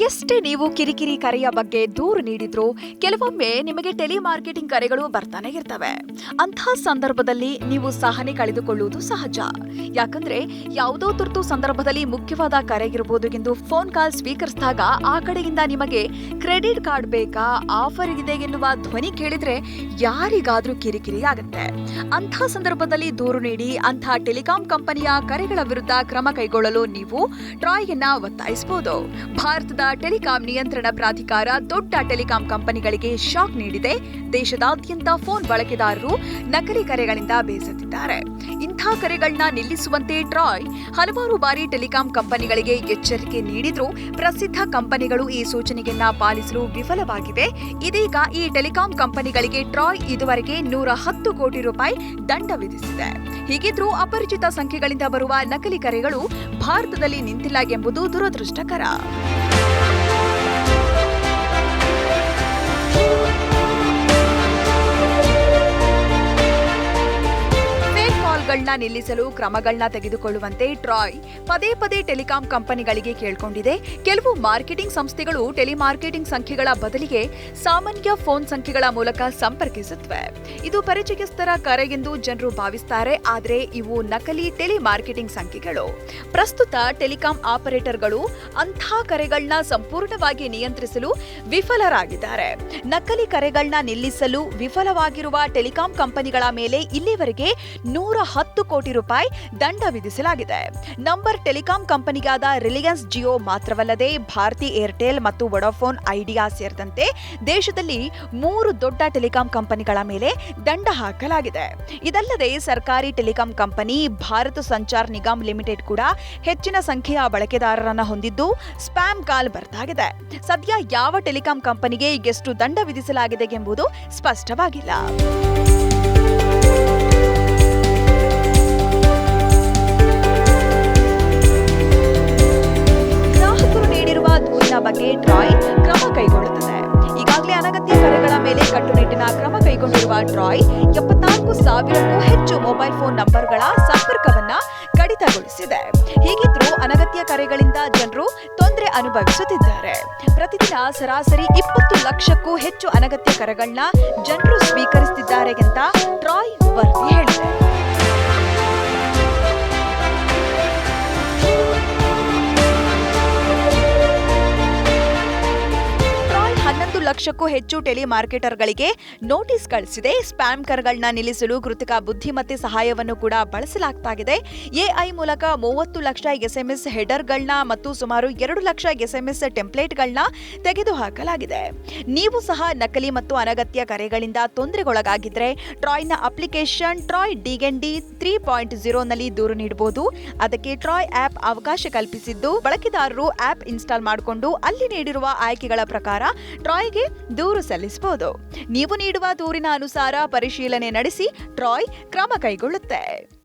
ಎಷ್ಟೇ ನೀವು ಕಿರಿಕಿರಿ ಕರೆಯ ಬಗ್ಗೆ ದೂರು ನೀಡಿದ್ರು ಕೆಲವೊಮ್ಮೆ ನಿಮಗೆ ಟೆಲಿಮಾರ್ಕೆಟಿಂಗ್ ಕರೆಗಳು ಬರ್ತಾನೆ ಇರ್ತವೆ. ಅಂತಹ ಸಂದರ್ಭದಲ್ಲಿ ನೀವು ಸಹನೆ ಕಳೆದುಕೊಳ್ಳುವುದು ಸಹಜ. ಯಾಕಂದ್ರೆ ಯಾವುದೋ ತುರ್ತು ಸಂದರ್ಭದಲ್ಲಿ ಮುಖ್ಯವಾದ ಕರೆ ಇರಬಹುದು ಎಂದು ಫೋನ್ ಕಾಲ್ ಸ್ವೀಕರಿಸಿದಾಗ ಆ ಕಡೆಯಿಂದ ನಿಮಗೆ ಕ್ರೆಡಿಟ್ ಕಾರ್ಡ್ ಬೇಕಾ, ಆಫರ್ ಇದೆ ಎನ್ನುವ ಧ್ವನಿ ಕೇಳಿದ್ರೆ ಯಾರಿಗಾದ್ರೂ ಕಿರಿಕಿರಿ ಆಗುತ್ತೆ. ಅಂಥ ಸಂದರ್ಭದಲ್ಲಿ ದೂರು ನೀಡಿ ಅಂಥ ಟೆಲಿಕಾಂ ಕಂಪನಿಯ ಕರೆಗಳ ವಿರುದ್ಧ ಕ್ರಮ ಕೈಗೊಳ್ಳಲು ನೀವು ಟ್ರಾಯ್ ಒತ್ತಾಯಿಸಬಹುದು. ಭಾರತದ ಟೆಲಿಕಾಂ ನಿಯಂತ್ರಣ ಪ್ರಾಧಿಕಾರ ದೊಡ್ಡ ಟೆಲಿಕಾಂ ಕಂಪನಿಗಳಿಗೆ ಶಾಕ್ ನೀಡಿದೆ. ದೇಶದಾದ್ಯಂತ ಫೋನ್ ಬಳಕೆದಾರರು ನಕಲಿ ಕರೆಗಳಿಂದ ಬೇಸತ್ತಿದ್ದಾರೆ. ಇಂಥ ಕರೆಗಳನ್ನ ನಿಲ್ಲಿಸುವಂತೆ ಟ್ರಾಯ್ ಹಲವಾರು ಬಾರಿ ಟೆಲಿಕಾಂ ಕಂಪನಿಗಳಿಗೆ ಎಚ್ಚರಿಕೆ ನೀಡಿದ್ರೂ ಪ್ರಸಿದ್ಧ ಕಂಪನಿಗಳು ಈ ಸೂಚನೆಯನ್ನ ಪಾಲಿಸಲು ವಿಫಲವಾಗಿವೆ. ಇದೀಗ ಈ ಟೆಲಿಕಾಂ ಕಂಪನಿಗಳಿಗೆ ಟ್ರಾಯ್ ಇದುವರೆಗೆ ನೂರ ಹತ್ತು ಕೋಟಿ ರೂಪಾಯಿ ದಂಡ ವಿಧಿಸಿದೆ. ಹೀಗಿದ್ರೂ ಅಪರಿಚಿತ ಸಂಖ್ಯೆಗಳಿಂದ ಬರುವ ನಕಲಿ ಕರೆಗಳು ಭಾರತದಲ್ಲಿ ನಿಂತಿಲ್ಲ ಎಂಬುದು ದುರದೃಷ್ಟಕರ. ನಿಲ್ಲಿಸಲು ಕ್ರಮಗಳನ್ನ ತೆಗೆದುಕೊಳ್ಳುವಂತೆ ಟ್ರಾಯ್ ಪದೇ ಪದೇ ಟೆಲಿಕಾಂ ಕಂಪನಿಗಳಿಗೆ ಕೇಳಿಕೊಂಡಿದೆ. ಕೆಲವು ಮಾರ್ಕೆಟಿಂಗ್ ಸಂಸ್ಥೆಗಳು ಟೆಲಿಮಾರ್ಕೆಟಿಂಗ್ ಸಂಖ್ಯೆಗಳ ಬದಲಿಗೆ ಸಾಮಾನ್ಯ ಫೋನ್ ಸಂಖ್ಯೆಗಳ ಮೂಲಕ ಸಂಪರ್ಕಿಸುತ್ತವೆ. ಇದು ಪರಿಚಯಸ್ಥರ ಕರೆ ಎಂದು ಜನರು ಭಾವಿಸುತ್ತಾರೆ ಆದರೆ ಇವು ನಕಲಿ ಟೆಲಿಮಾರ್ಕೆಟಿಂಗ್ ಸಂಖ್ಯೆಗಳು. ಪ್ರಸ್ತುತ ಟೆಲಿಕಾಂ ಆಪರೇಟರ್ಗಳು ಅಂಥ ಕರೆಗಳನ್ನ ಸಂಪೂರ್ಣವಾಗಿ ನಿಯಂತ್ರಿಸಲು ವಿಫಲರಾಗಿದ್ದಾರೆ. ನಕಲಿ ಕರೆಗಳನ್ನ ನಿಲ್ಲಿಸಲು ವಿಫಲವಾಗಿರುವ ಟೆಲಿಕಾಂ ಕಂಪನಿಗಳ ಮೇಲೆ ಇಲ್ಲಿವರೆಗೆ ನೂರ ಹತ್ತು ಕೋಟಿ ರೂಪಾಯಿ ದಂಡ ವಿಧಿಸಲಾಗಿದೆ. ನಂಬರ್ ಟೆಲಿಕಾಂ ಕಂಪನಿಗಾದ ರಿಲಯನ್ಸ್ ಜಿಯೋ ಮಾತ್ರವಲ್ಲದೆ ಭಾರತಿ ಏರ್ಟೆಲ್ ಮತ್ತು ವೊಡಾಫೋನ್ ಐಡಿಯಾ ಸೇರಿದಂತೆ ದೇಶದಲ್ಲಿ ಮೂರು ದೊಡ್ಡ ಟೆಲಿಕಾಂ ಕಂಪನಿಗಳ ಮೇಲೆ ದಂಡ ಹಾಕಲಾಗಿದೆ. ಇದಲ್ಲದೆ ಸರ್ಕಾರಿ telecom company Bharat Sanchar Nigam limited ಕೂಡ ಹೆಚ್ಚಿನ ಸಂಖ್ಯೆಯ ಬಳಕೆದಾರರನ್ನು ಹೊಂದಿದ್ದು ಸ್ಪ್ಯಾಮ್ ಕಾಲ್ ಬರ್ತಾಗಿದೆ ಸದ್ಯ ಯಾವ ಟೆಲಿಕಾಂ ಕಂಪನಿಗೆ ಎಷ್ಟು ದಂಡ ವಿಧಿಸಲಾಗಿದೆ ಎಂಬುದು ಸ್ಪಷ್ಟವಾಗಿಲ್ಲ. ಬಗ್ಗೆ ಟ್ರಾಯ್ ಕ್ರಮ ಕೈಗೊಳ್ಳುತ್ತದೆ. ಈಗಾಗಲೇ ಅನಗತ್ಯ ಕರೆಗಳ ಮೇಲೆ ಕಟ್ಟುನಿಟ್ಟಿನ ಕ್ರಮ ಕೈಗೊಂಡಿರುವ ಟ್ರಾಯ್ ಎಪ್ಪತ್ನಾಲ್ಕು ಸಾವಿರಕ್ಕೂ ಹೆಚ್ಚು ಮೊಬೈಲ್ ಫೋನ್ ನಂಬರ್ಗಳ ಸಂಪರ್ಕವನ್ನ ಕಡಿತಗೊಳಿಸಿದೆ. ಹೀಗಿದ್ರೂ ಅನಗತ್ಯ ಕರೆಗಳಿಂದ ಜನರು ತೊಂದರೆ ಅನುಭವಿಸುತ್ತಿದ್ದಾರೆ. ಪ್ರತಿದಿನ ಸರಾಸರಿ ಇಪ್ಪತ್ತು ಲಕ್ಷಕ್ಕೂ ಹೆಚ್ಚು ಅನಗತ್ಯ ಕರೆಗಳನ್ನ ಜನರು ಸ್ವೀಕರಿಸುತ್ತಿದ್ದಾರೆ ಅಂತ ಟ್ರಾಯ್ ವರದಿ ಲಕ್ಷಕ್ಕೂ ಹೆಚ್ಚು ಟೆಲಿಮಾರ್ಕೆಟರ್ಗಳಿಗೆ ನೋಟಿಸ್ ಕಳಿಸಿದೆ. ಸ್ಪ್ಯಾಮ್ ಕರ್ಗಳನ್ನ ನಿಲ್ಲಿಸಲು ಕೃತಕ ಬುದ್ಧಿಮತ್ತೆ ಸಹಾಯವನ್ನು ಕೂಡ ಬಳಸಲಾಗ್ತಾಗಿದೆ. ಎಐ ಮೂಲಕ ಮೂವತ್ತು ಲಕ್ಷ ಎಸ್ಎಂಎಸ್ ಹೆಡರ್ಗಳನ್ನ ಮತ್ತು ಸುಮಾರು ಎರಡು ಲಕ್ಷ ಎಸ್ಎಂಎಸ್ ಟೆಂಪ್ಲೇಟ್ಗಳನ್ನ ತೆಗೆದುಹಾಕಲಾಗಿದೆ. ನೀವು ಸಹ ನಕಲಿ ಮತ್ತು ಅನಗತ್ಯ ಕರೆಗಳಿಂದ ತೊಂದರೆಗೊಳಗಾಗಿದ್ರೆ ಟ್ರಾಯ್ನ application TRAI DND three point ಜೀರೋನಲ್ಲಿ ದೂರು ನೀಡಬಹುದು ಅದಕ್ಕೆ ಟ್ರಾಯ್ ಆಪ್ ಅವಕಾಶ ಕಲ್ಪಿಸಿದ್ದು ಬಳಕೆದಾರರು ಆಪ್ ಇನ್ಸ್ಟಾಲ್ ಮಾಡಿಕೊಂಡು ಅಲ್ಲಿ ನೀಡಿರುವ ಆಯ್ಕೆಗಳ ಪ್ರಕಾರ ಟ್ರಾಯ್ಗೆ ದೂರು ಸಲ್ಲಿಸಬಹುದು. ನೀವು ನೀಡುವ ದೂರಿನ ಅನುಸಾರ ಪರಿಶೀಲನೆ ನಡೆಸಿ ಟ್ರಾಯ್ ಕ್ರಮ ಕೈಗೊಳ್ಳುತ್ತೆ.